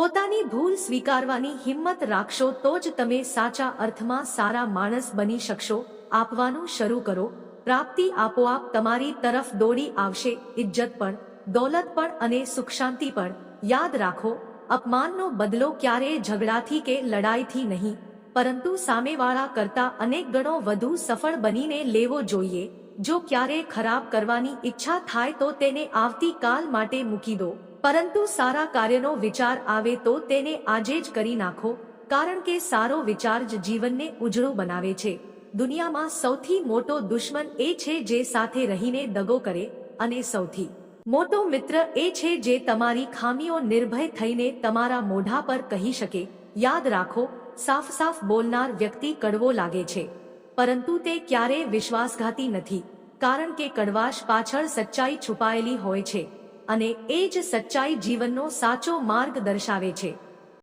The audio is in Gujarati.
પોતાની ભૂલ સ્વીકારવાની હિંમત રાખશો તો જ તમે સાચા અર્થમાં સારા માણસ બની શકશો. આપવાનું શરૂ કરો. પ્રાપ્તિ આપોઆપ તમારી તરફ દોડી આવશે. ઇજ્જત પણ, દોલત પણ અને સુખ શાંતિ પણ. યાદ રાખો, અપમાનનો બદલો ક્યારેય ઝઘડાથી કે લડાઈથી નહીં. પરંતુ સામેવાળા કરતા અનેક ગણો વધુ સફળ બનીને લેવો જોઈએ. જો ક્યારે ખરાબ કરવાની ઈચ્છા થાય તો તેને આવતીકાલ માટે મૂકી દો. પરંતુ સારા કાર્યનો વિચાર આવે તો તેને આજે જ કરી નાખો, કારણ કે સારો વિચાર જ જીવનને ઉજળો બનાવે છે. દુનિયામાં સૌથી મોટો દુશ્મન એ છે જે સાથે રહીને દગો કરે અને સૌથી મોટો મિત્ર એ છે જે તમારી ખામીઓ નિર્ભય થઈને તમારા મોઢા પર કહી શકે, યાદ રાખો, સાફ સાફ બોલનાર વ્યક્તિ કડવો લાગે છે. પરંતુ તે ક્યારેય વિશ્વાસઘાતી નથી, કારણ કે કડવાશ પાછળ સચ્ચાઈ છુપાયેલી હોય છે. અને એ જ સચ્ચાઈ જીવનનો સાચો માર્ગ દર્શાવે છે.